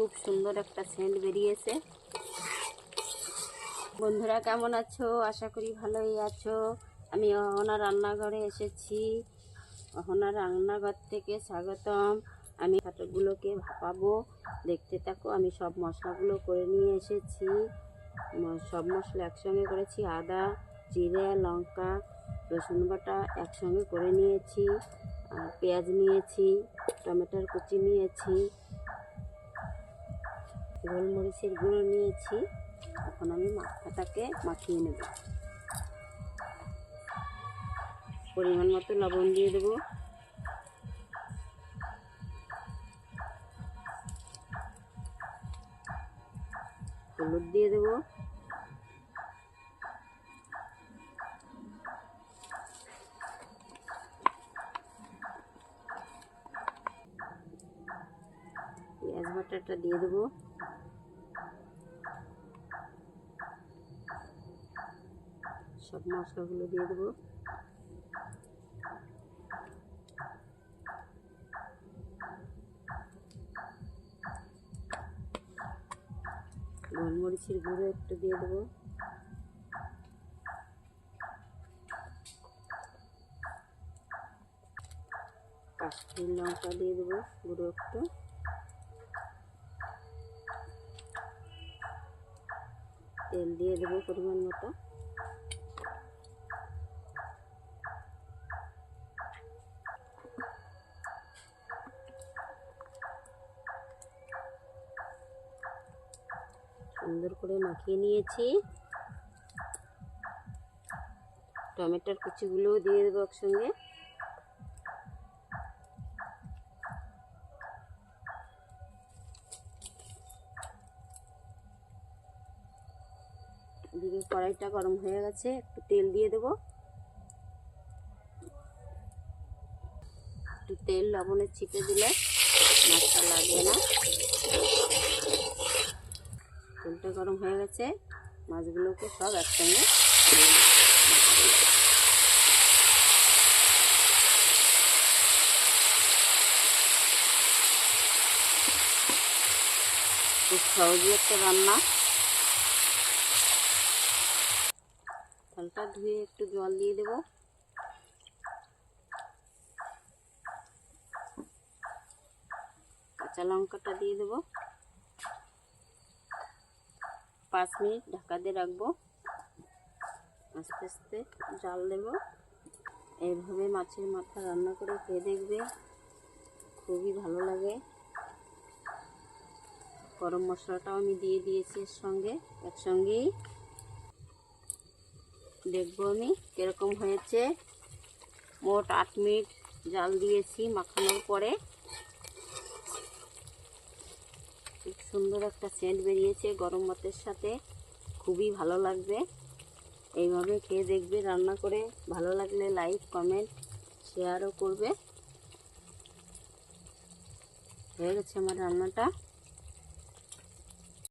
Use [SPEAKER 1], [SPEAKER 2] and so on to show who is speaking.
[SPEAKER 1] খুব সুন্দর একটা সেন্ট বেরিয়েছে। বন্ধুরা, কেমন আছো? আশা করি ভালোই আছো। আমি অহনা রান্নাঘরে এসেছি। অহনা রান্নাঘর থেকে স্বাগতম। আমি খাটগুলোকে ভাপাবো। দেখতে থাকো, আমি সব মশলাগুলো করে নিয়ে এসেছি। সব মশলা একসঙ্গে করেছি। আদা, জিরে, লঙ্কা, রসুন বাটা একসঙ্গে করে নিয়েছি। পেঁয়াজ নিয়েছি, টমেটোর কুচি নিয়েছি। গোলমরিচের গুঁড়ো নিয়েছি, এখন আমি মাথাটাকে মাখিয়ে নেব। পরিমাণ মতো লবণ দিয়ে দেবো। হলুদ দিয়ে দেবো। বাটাটা দিয়ে দেবো। সব মশলাগুলো দিয়ে দেবো। গোলমরিচের গুঁড়ো একটু দিয়ে দেবো। কাশ্মীর লঙ্কা দিয়ে দেবো গুঁড়ো একটু। তেল দিয়ে দেবো পরিমাণ মতো। সুন্দর করে মাখিয়ে নিয়েছি। টমেটোর কুচিগুলোও দিয়ে দেবো একসঙ্গে। এদিকে কড়াইটা গরম হয়ে গেছে, একটু তেল দিয়ে দেবো। একটু তেল লবণের ছিটে দিলে মাছটা লাগবে না। তেলটা গরম হয়ে গেছে, মাছগুলোকে সব একসঙ্গে খুব সহজই একটা রান্না। থালটা ধুয়ে একটু জল দিয়ে দেবো। কাঁচা লঙ্কাটা দিয়ে দেবো। পাঁচ মিনিট ঢাকা দিয়ে রাখব। আস্তে আস্তে জাল দেব। এইভাবে মাছের মাথা রান্না করে খেয়ে দেখবে। খুবই ভালো লাগে। গরম মশলাটাও আমি দিয়ে দিয়েছি এর সঙ্গে। একসঙ্গেই দেখব আমি কীরকম হয়েছে। মোট আট মিনিট জাল দিয়েছি মাখানোর পরে। খুব সুন্দর একটা সেন্ট বেরিয়েছে গরম ভাতের সাথে। খুবই ভালো লাগবে। এইভাবে খেয়ে দেখবে, রান্না করে ভালো লাগলে লাইক, কমেন্ট, শেয়ারও করবে। হয়ে গেছে আমার রান্নাটা।